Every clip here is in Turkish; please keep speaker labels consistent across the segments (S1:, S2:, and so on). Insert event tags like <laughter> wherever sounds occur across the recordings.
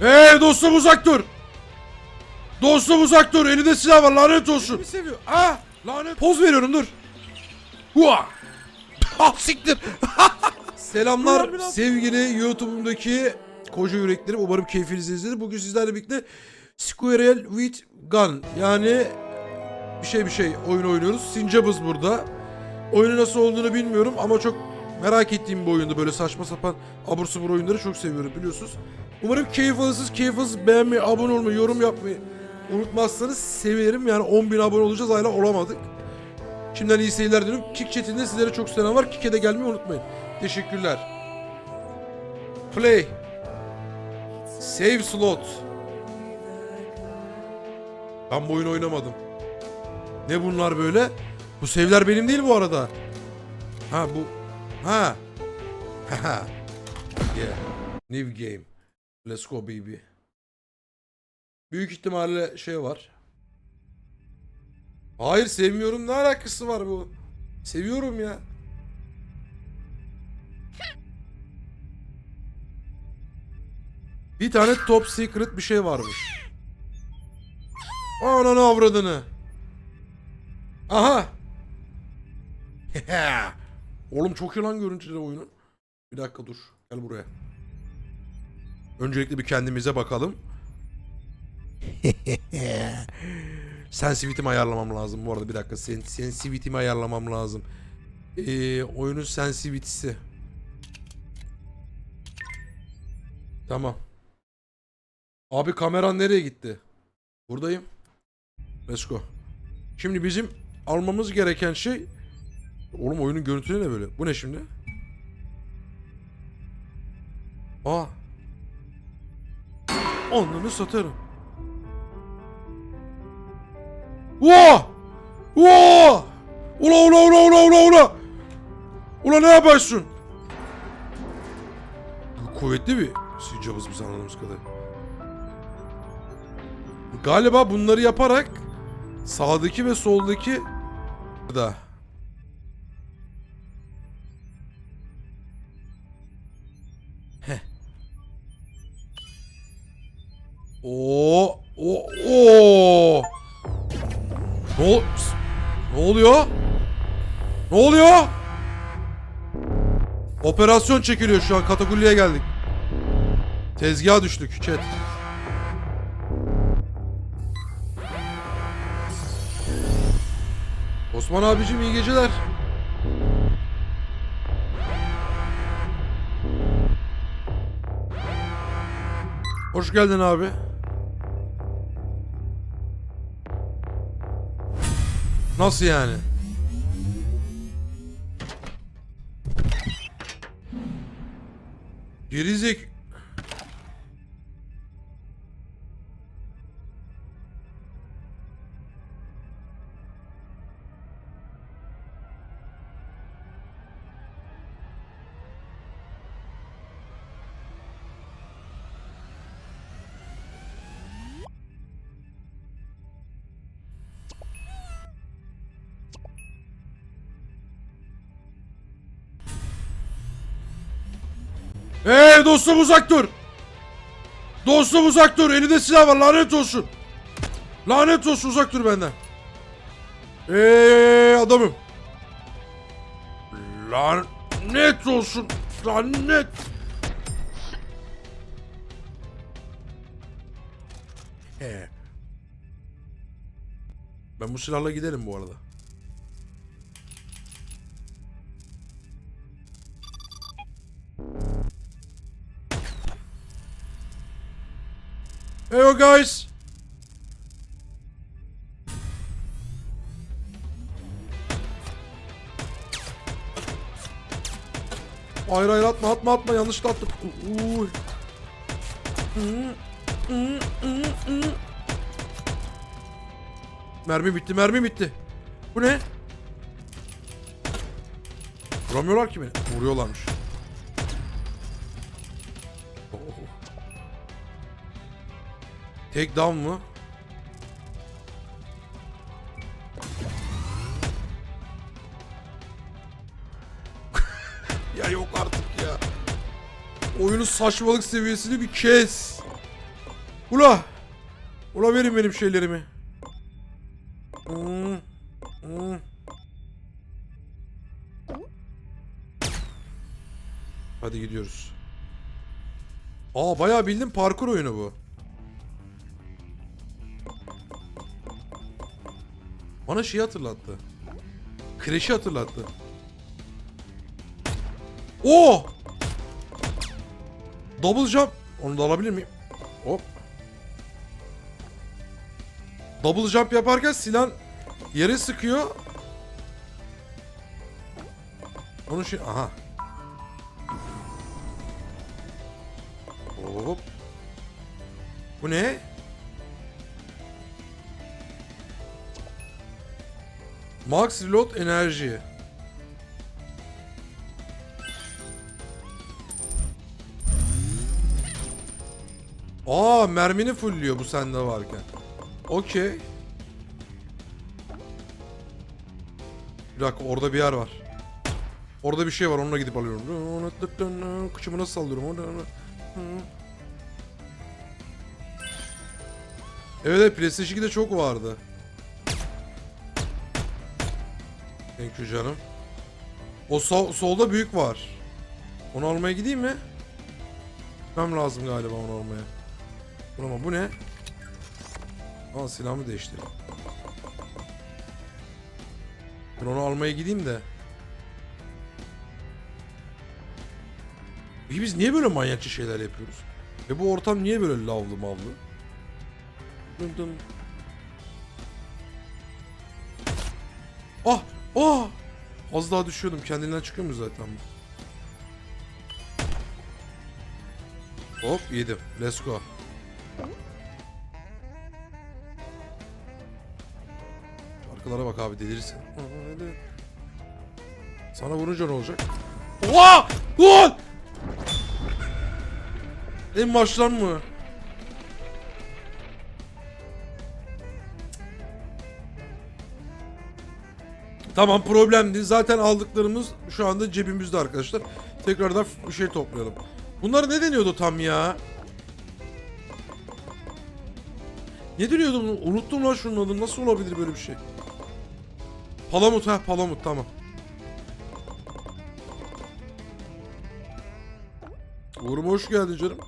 S1: Hey dostum uzak dur. Dostum uzak dur. Elinde silah var lanet olsun. Kimi seviyor? Ah lanet. Poz veriyorum dur. Hua. Ah siktir. <laughs> Selamlar sevgili YouTube'umdaki koca yüreklerim. Umarım keyfiniz izledi. Bugün sizlerle birlikte Squirrel with Gun yani bir şey bir şey oyun oynuyoruz. Sincabız burada. Oyunu nasıl olduğunu bilmiyorum ama çok merak ettiğim bir oyundu. Böyle saçma sapan abur subur oyunları çok seviyorum biliyorsunuz. Umarım keyif alırsınız. Keyif alırsınız. Beğenmeyi, abone olmayı, yorum yapmayı unutmazsanız sevinirim. Yani 10.000 abone olacağız hala olamadık. Şimdiden iyi seyirler diliyorum. Kick chatinde sizlere çok selam var. Kick'e de gelmeyi unutmayın. Teşekkürler. Play. Save slot. Ben bu oyunu oynamadım. Ne bunlar böyle? Bu save'ler benim değil bu arada. Ha bu. Ha. Haha. yeah. New game. Let's go baby. Büyük ihtimalle şey var. Hayır sevmiyorum. Ne alakası var bu? Seviyorum ya. Bir tane top secret bir şey varmış. Ananı avradını. Aha. <laughs> Oğlum çok iyi lan görüntüleri oyunun. Bir dakika dur. Gel buraya. Öncelikle bir kendimize bakalım. <laughs> Sensitivity'mi ayarlamam lazım bu arada bir dakika. Sen, sensitivity'mi ayarlamam lazım. Ee, oyunun sensitivity'si. Tamam. Abi kameran nereye gitti? Buradayım. Let's go. Şimdi bizim almamız gereken şey... Oğlum oyunun görüntüsü ne böyle? Bu ne şimdi? Aa. Onları satarım. Ua! Ua! Ula ula ula ula ula ula! Ula ne yapıyorsun? Bu kuvvetli bir sincabız biz anladığımız kadar. Galiba bunları yaparak sağdaki ve soldaki da Oo, o, o. Ne, ne oluyor? Ne oluyor? Operasyon çekiliyor şu an. Katakulliye geldik. Tezgaha düştük chat. Osman abicim iyi geceler. Hoş geldin abi. Nasıl yani? Gerizek... Hey dostum uzak dur. Dostum uzak dur. Elinde silah var lanet olsun. Lanet olsun uzak dur benden. Hey adamım. Lanet olsun. Lanet. He. Ben bu silahla giderim bu arada. Hey guys. Hayır hayır atma atma atma yanlışlıkla attım. Uy. Mermi bitti mermi bitti. Bu ne? Vuramıyorlar ki beni. Vuruyorlarmış. Tek down mı? <laughs> ya yok artık ya. Oyunun saçmalık seviyesini bir kes. Ula. Ula verin benim şeylerimi. Hmm, hmm. Hadi gidiyoruz. Aa bayağı bildim parkur oyunu bu. Bana şeyi hatırlattı. Crash'i hatırlattı. Oo! Double jump. Onu da alabilir miyim? Hop. Double jump yaparken silah yere sıkıyor. Onu şey... Aha. Hop. Bu ne? Max Reload enerji. Aa mermini fullüyor bu sende varken. Okey. Bir dakika orada bir yer var. Orada bir şey var onunla gidip alıyorum. Kıçımı nasıl sallıyorum? Evet PlayStation 2'de çok vardı. Thank you canım. O sol, solda büyük var. Onu almaya gideyim mi? Gitmem lazım galiba onu almaya. Ama bu ne? Aa silahımı değiştireyim. Ben onu almaya gideyim de. Peki biz niye böyle manyakça şeyler yapıyoruz? Ve bu ortam niye böyle lavlı mavlı? Dın dın. Ah! Ah! Az daha düşüyordum. Kendinden çıkıyor mu zaten? Hop yedim. Let's go. Şarkılara bak abi delirsin. Sana vurunca ne olacak? Oha! Lan! En baştan mı? Tamam problem değil. Zaten aldıklarımız şu anda cebimizde arkadaşlar. Tekrardan bir şey toplayalım. Bunlar ne deniyordu tam ya? Ne deniyordu bunu? Unuttum lan şunun adını. Nasıl olabilir böyle bir şey? Palamut ha palamut tamam. Uğur'um hoş geldin canım.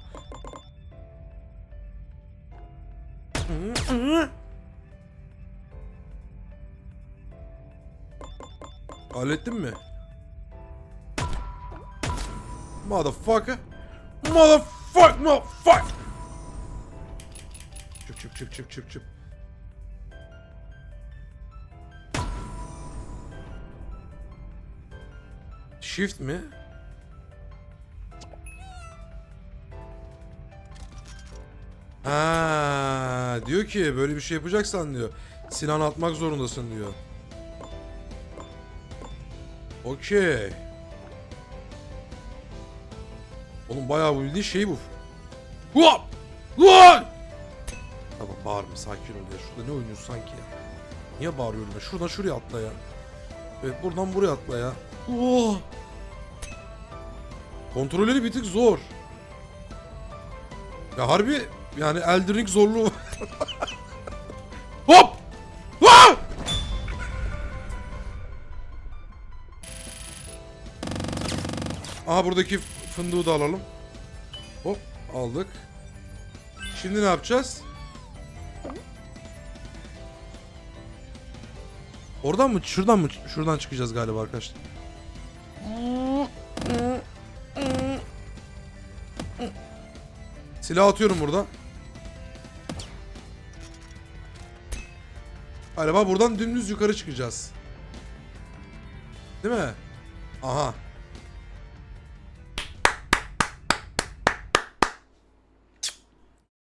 S1: Hallettin mi? Motherfucker. Motherfuck, motherfuck. Çıp çıp çıp çıp çıp çıp. Shift mi? Ha, diyor ki böyle bir şey yapacaksan diyor. Sinan atmak zorundasın diyor. Okey. Oğlum bayağı bu bildiğin şey bu. Hop! Lan! Tamam bağırma sakin ol ya. Şurada ne oynuyorsun sanki ya? Niye bağırıyorum ya? Şuradan şuraya atla ya. Evet buradan buraya atla ya. Oh! Kontrolleri bir tık zor. Ya harbi yani Elden Ring zorluğu Aha buradaki fındığı da alalım. Hop aldık. Şimdi ne yapacağız? Oradan mı? Şuradan mı? Şuradan çıkacağız galiba arkadaşlar. Silah atıyorum burada. Galiba buradan dümdüz yukarı çıkacağız. Değil mi? Aha.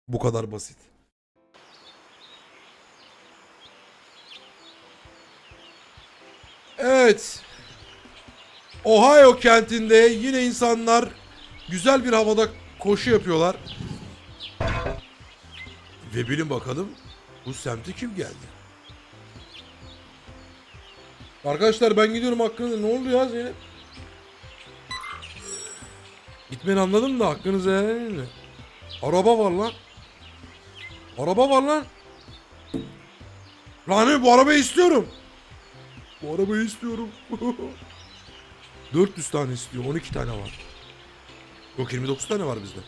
S1: Bu kadar basit. Evet. Ohio kentinde yine insanlar güzel bir havada koşu yapıyorlar. Ve bilin bakalım bu semte kim geldi? Arkadaşlar ben gidiyorum hakkınızda. Ne oldu ya Zeynep? Gitmeni anladım da hakkınızı helal de. Araba var lan. Araba var lan. Lan bu arabayı istiyorum. Bu arabayı istiyorum. <laughs> 400 tane istiyor. 12 tane var. Yok 29 tane var bizde.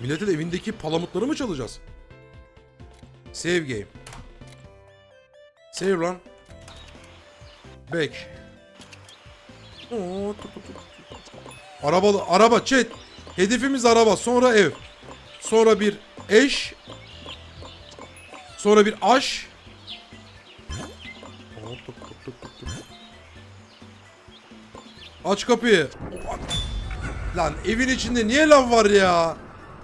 S1: Millete de evindeki palamutları mı çalacağız? Save game. Save lan. Back. Oo, tut, tut, tut. Arabalı, araba chat. Hedefimiz araba, sonra ev. Sonra bir eş. Sonra bir aş. Aç kapıyı. Lan evin içinde niye lav var ya?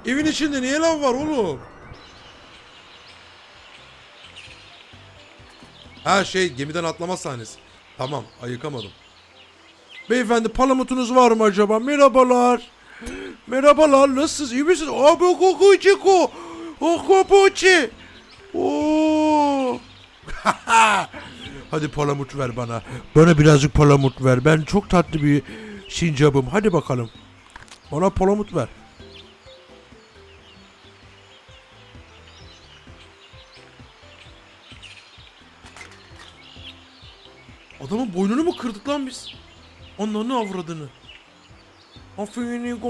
S1: Evin içinde niye lav var oğlum? Ha şey gemiden atlama sahnesi. Tamam ayıkamadım. Beyefendi palamutunuz var mı acaba? Merhabalar. Merhabalar nasılsınız? İyi misiniz? Abi koku çiko. Okopoçi. Oo. <laughs> Hadi palamut ver bana. Bana birazcık palamut ver. Ben çok tatlı bir sincabım. Hadi bakalım. Bana palamut ver. Adamın boynunu mu kırdık lan biz? Ananı avradını. Aferin.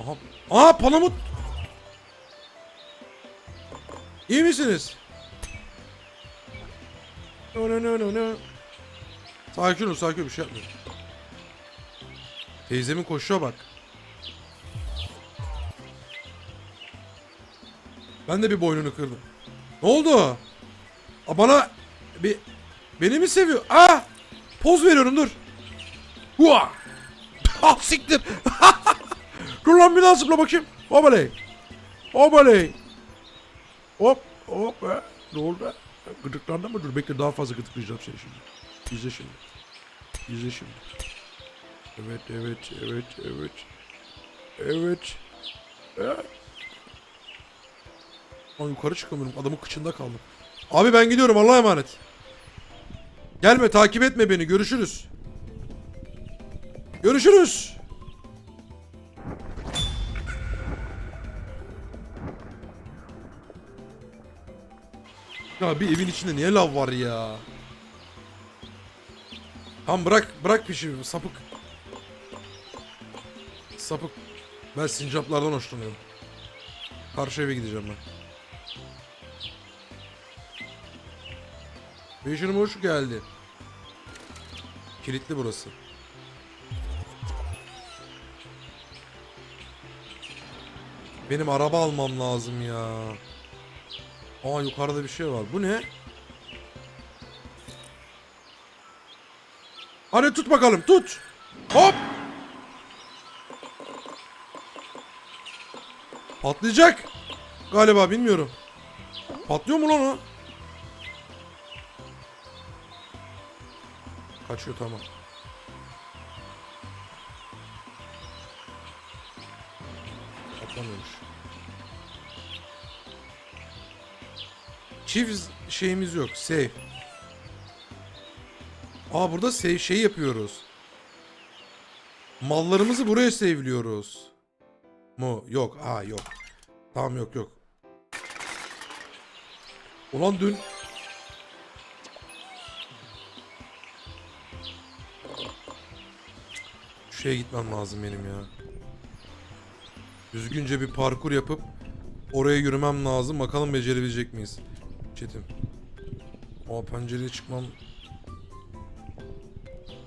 S1: Aha. Aa palamut. İyi misiniz? No no no no no. Sakin ol sakin ol bir şey yapmıyorum. Teyzemin koşuya bak. Ben de bir boynunu kırdım. Ne oldu? Aa, bana bir beni mi seviyor? Aa! Poz veriyorum dur. Hua! <laughs> Ah siktir. <laughs> dur lan bir daha zıpla bakayım. Hobaley. Hobaley. Hop hop. Ne oldu? Gıdıklandın mı? Dur bekle daha fazla gıdıklayacağım seni şimdi. İzle şimdi. İzle şimdi. Evet, evet, evet, evet. Evet. Evet. Lan yukarı çıkamıyorum. Adamın kıçında kaldım. Abi ben gidiyorum. Allah'a emanet. Gelme takip etme beni. Görüşürüz. Görüşürüz. Ya bir evin içinde niye lav var ya? Tamam bırak bırak peşimi sapık. Sapık. Ben sincaplardan hoşlanıyorum. Karşı eve gideceğim ben. Vision'ım hoş geldi. Kilitli burası. Benim araba almam lazım ya. Aa yukarıda bir şey var. Bu ne? Hadi tut bakalım tut. Hop. Patlayacak. Galiba bilmiyorum. Patlıyor mu lan o? Kaçıyor tamam. Patlamıyormuş. Çift şeyimiz yok. Save. Aa burada save şey yapıyoruz. Mallarımızı buraya save'liyoruz. Mu? Yok. Aa yok. Tamam yok yok. Ulan dün şeye gitmem lazım benim ya. Düzgünce bir parkur yapıp oraya yürümem lazım. Bakalım becerebilecek miyiz? Çetim. O pencereye çıkmam.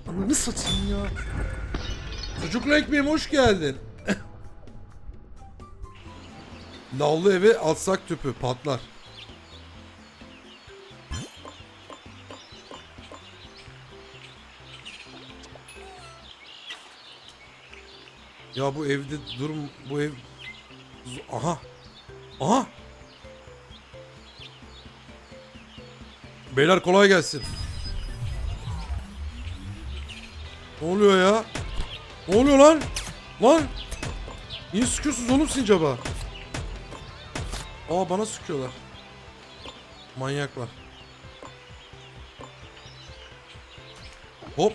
S1: Ananı satayım ya. Sucuklu ekmeğim hoş geldin. <laughs> Lavlı eve atsak tüpü patlar. Ya bu evde durum bu ev aha aha Beyler kolay gelsin. Ne oluyor ya? Ne oluyor lan? Lan! Niye sıkıyorsunuz oğlum sincaba? Aa bana sıkıyorlar. Manyaklar. Hop.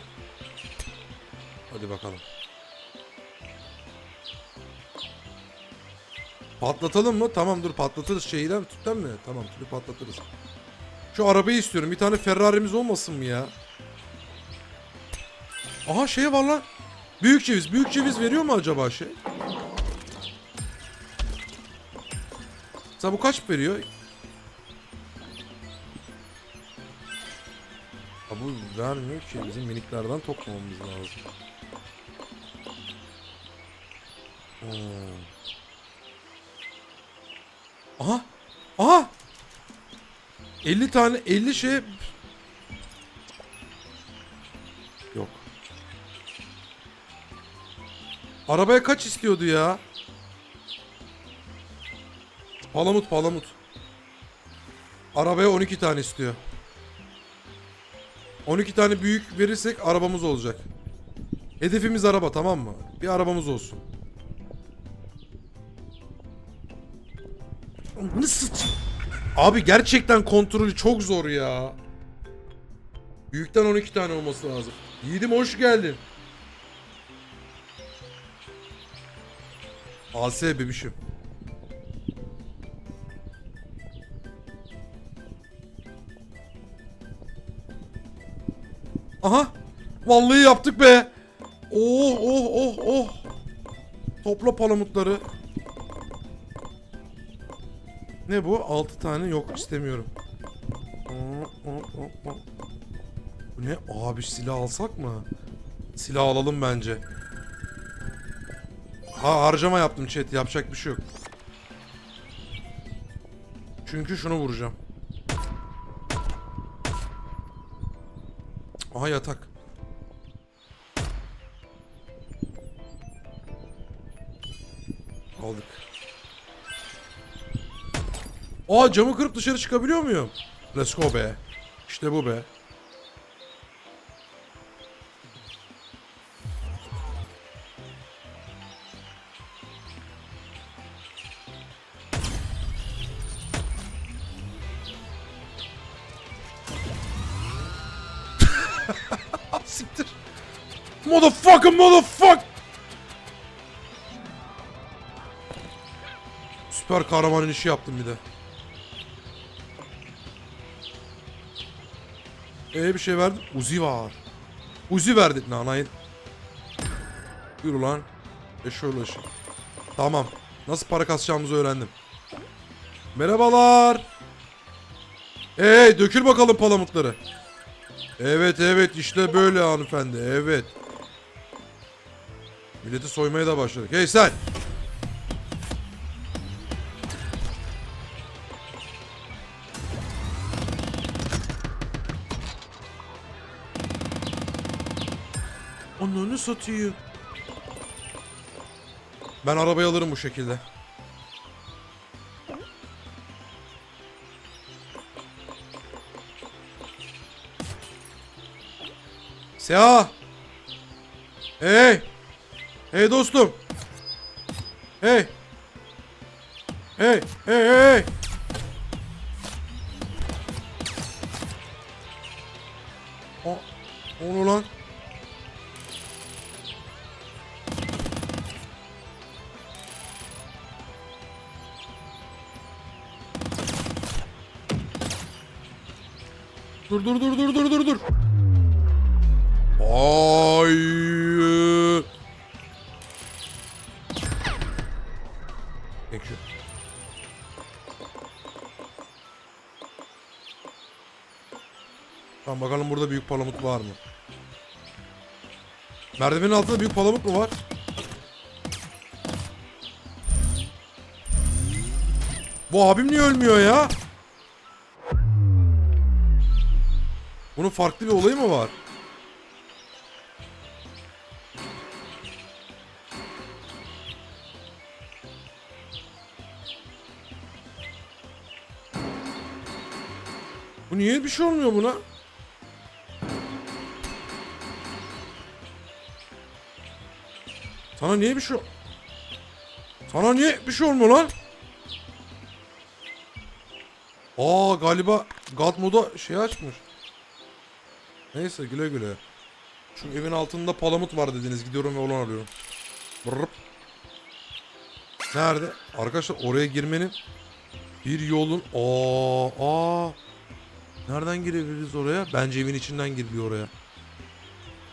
S1: Hadi bakalım. Patlatalım mı? Tamam dur patlatırız şeyden tüpten mi? Tamam tüpü patlatırız. Şu arabayı istiyorum. Bir tane Ferrari'miz olmasın mı ya? Aha şey var lan. Büyük ceviz. Büyük ceviz veriyor mu acaba şey? Mesela bu kaç veriyor? Ha bu vermiyor ki. Bizim miniklerden toplamamız lazım. Hmm. Aha! Aha! 50 tane 50 şey Yok. Arabaya kaç istiyordu ya? Palamut palamut. Arabaya 12 tane istiyor. 12 tane büyük verirsek arabamız olacak. Hedefimiz araba tamam mı? Bir arabamız olsun. Bunu sıç. Abi gerçekten kontrolü çok zor ya. Büyükten 12 tane olması lazım. Yiğidim hoş geldin. AS bebişim. Aha. Vallahi yaptık be. Oh oh oh oh. Topla palamutları. Ne bu? 6 tane yok istemiyorum. Bu ne? Abi silah alsak mı? Silah alalım bence. Ha harcama yaptım chat. Yapacak bir şey yok. Çünkü şunu vuracağım. Aha yatak. Aa camı kırıp dışarı çıkabiliyor muyum? Let's go be. İşte bu be. <laughs> Siktir. Motherfucker motherfuck. Süper kahramanın işi yaptım bir de. Ee bir şey verdim. Uzi var. Uzi verdik nanayın. Yürü lan. E şöyle şey. Tamam. Nasıl para kasacağımızı öğrendim. Merhabalar. Hey dökül bakalım palamutları. Evet evet işte böyle hanımefendi evet. Milleti soymaya da başladık. Hey sen. Satıyor. Ben arabayı alırım bu şekilde. Seha. Hey. Hey dostum. Hey. Hey hey hey. O, onu lan. Dur dur dur dur dur dur dur. Thank you. Tamam bakalım burada büyük palamut var mı? Merdivenin altında büyük palamut mu var? Bu abim niye ölmüyor ya? Bunun farklı bir olayı mı var? Bu niye bir şey olmuyor buna? Sana niye bir şey... Sana niye bir şey olmuyor lan? Aa galiba God moda şey açmış. Neyse güle güle. Şu evin altında palamut var dediniz. Gidiyorum ve olan arıyorum. Brrp. Nerede? Arkadaşlar oraya girmenin bir yolun... Aa, aa. Nereden girebiliriz oraya? Bence evin içinden giriliyor oraya.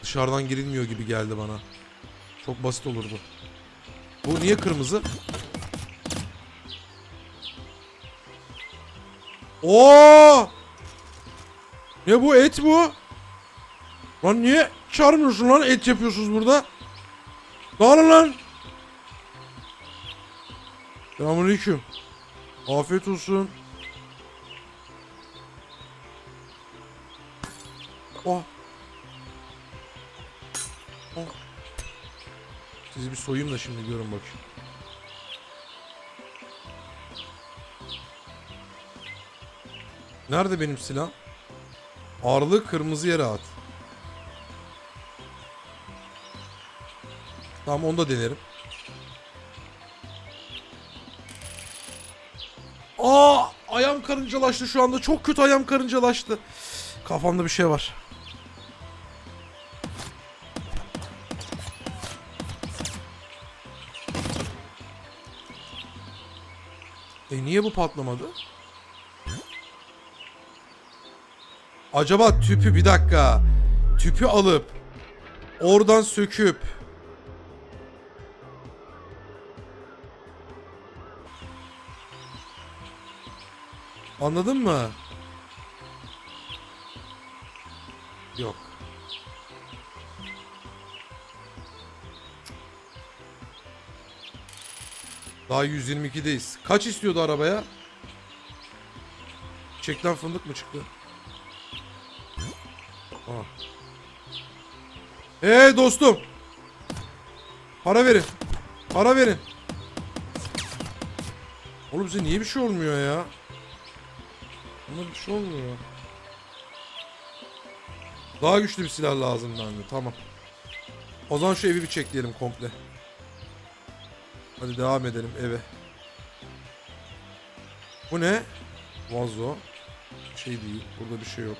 S1: Dışarıdan girilmiyor gibi geldi bana. Çok basit olurdu. Bu niye kırmızı? Oo! Ne bu et bu? Lan niye çağırmıyorsun lan et yapıyorsunuz burada? Dağılın lan. Selamünaleyküm. Afiyet olsun. Oh. Oh. Sizi bir soyayım da şimdi görün bakayım. Nerede benim silah? Ağırlığı kırmızı yere at. Tamam onu da denerim. Aa ayağım karıncalaştı şu anda. Çok kötü ayağım karıncalaştı. Kafamda bir şey var. E niye bu patlamadı? Acaba tüpü bir dakika. Tüpü alıp oradan söküp Anladın mı? Yok. Daha 122'deyiz. Kaç istiyordu arabaya? Çekten fındık mı çıktı? Aa. Hey dostum. Para verin. Para verin. Oğlum bize niye bir şey olmuyor ya? Buna bir şey olmuyor. Daha güçlü bir silah lazım bende. Tamam. O zaman şu evi bir çekleyelim komple. Hadi devam edelim eve. Bu ne? Vazo. Şey değil. Burada bir şey yok.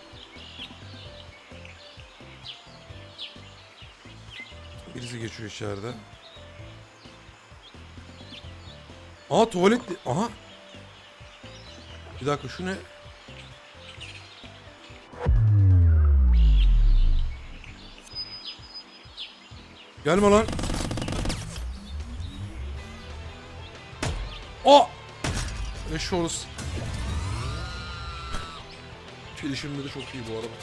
S1: Birisi geçiyor içeride. Aa tuvalet... Aha. Bir dakika şu ne? Gelme lan. Aa! Eşoğlusu. Gelişimde de çok iyi bu araba.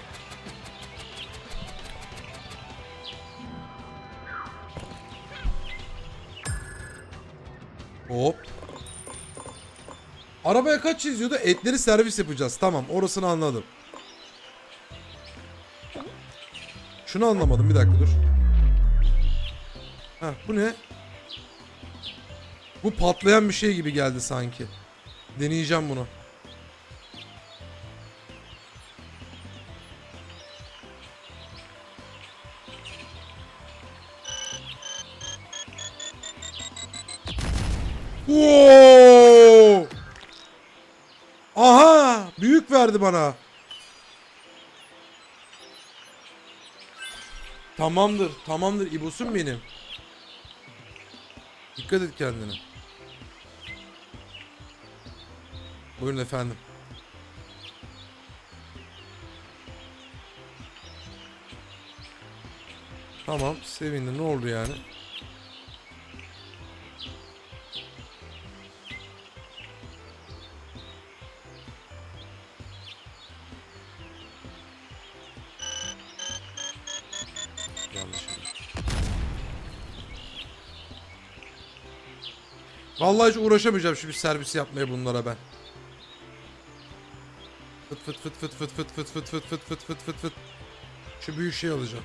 S1: Hop. Arabaya kaç yazıyordu? Etleri servis yapacağız. Tamam orasını anladım. Şunu anlamadım bir dakika dur. Ha bu ne? Bu patlayan bir şey gibi geldi sanki. Deneyeceğim bunu. Oo! Aha! Büyük verdi bana. Tamamdır, tamamdır İbosun benim. Dikkat et kendine. Buyurun efendim. Tamam, sevindim. Ne oldu yani? Vallahi hiç uğraşamayacağım bir servis yapmaya bunlara ben. Fıt fıt fıt fıt fıt fıt fıt fıt fıt fıt fıt fıt fıt fıt. Şu büyük şey alacağım.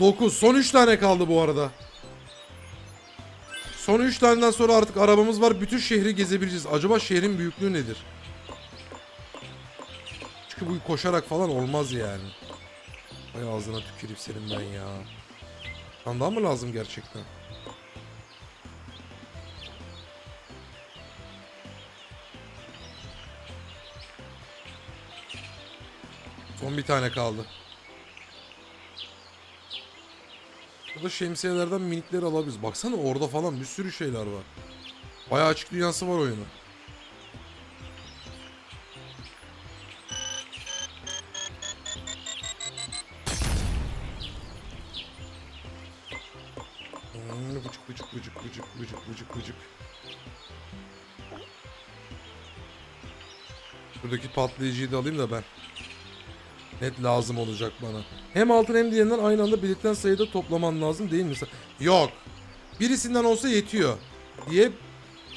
S1: Dokuz. Son üç tane kaldı bu arada. Son üç taneden sonra artık arabamız var. Bütün şehri gezebileceğiz. Acaba şehrin büyüklüğü nedir? Çünkü bu koşarak falan olmaz yani. Ay ağzına tükürüp senin ben ya. Lan mı lazım gerçekten? Son bir tane kaldı. Bu da şemsiyelerden minikleri alabiliriz. Baksana orada falan bir sürü şeyler var. Bayağı açık dünyası var oyunun. Patlayıcıyı da alayım da ben. Net lazım olacak bana. Hem altın hem diğerinden aynı anda belirtilen sayıda toplaman lazım değil mi? Yok. Birisinden olsa yetiyor. Diye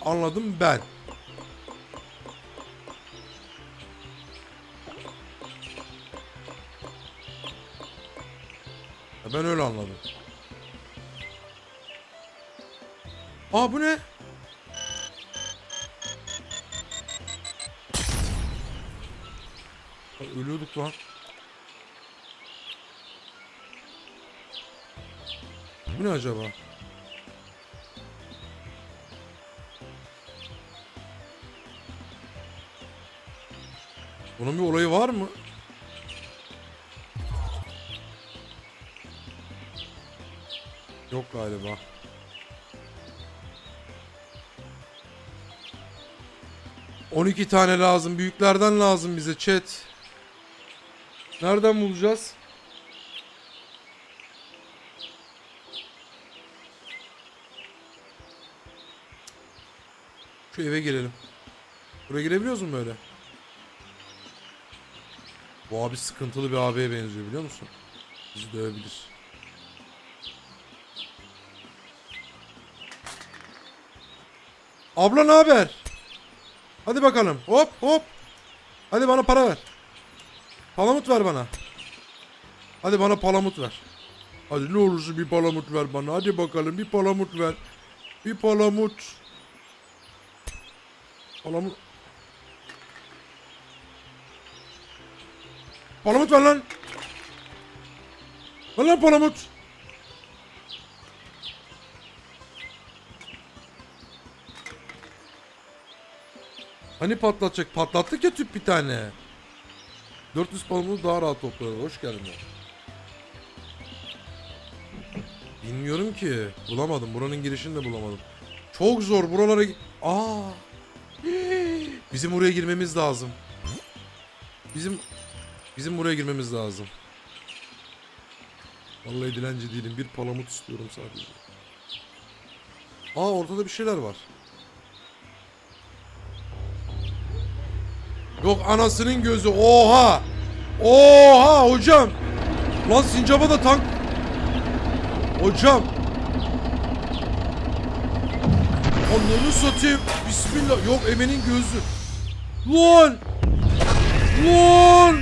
S1: anladım ben. Ben öyle anladım. Aa bu ne? Ölüyorduk lan. Bu ne acaba? Bunun bir olayı var mı? Yok galiba. On iki tane lazım. Büyüklerden lazım bize chat. Nereden bulacağız? Şu eve girelim. Buraya girebiliyoruz mu böyle? Bu abi sıkıntılı bir abiye benziyor biliyor musun? Bizi dövebilir. Abla ne haber? Hadi bakalım. Hop hop. Hadi bana para ver. Palamut ver bana. Hadi bana palamut ver. Hadi ne olursa bir palamut ver bana. Hadi bakalım bir palamut ver. Bir palamut. Palamut. Palamut ver lan. Ver lan palamut. Hani patlatacak? Patlattık ya tüp bir tane. 400 palamut daha rahat toplarız. Hoş geldin. Bilmiyorum ki. Bulamadım. Buranın girişini de bulamadım. Çok zor. Buralara... Aa. Bizim oraya girmemiz lazım. Bizim... Bizim buraya girmemiz lazım. Vallahi dilenci değilim. Bir palamut istiyorum sadece. Aa ortada bir şeyler var. Yok anasının gözü. Oha! Oha hocam! Lan sincaba da tank. Hocam. Ananı satayım. Bismillah. Yok Emen'in gözü. Lan! Lan!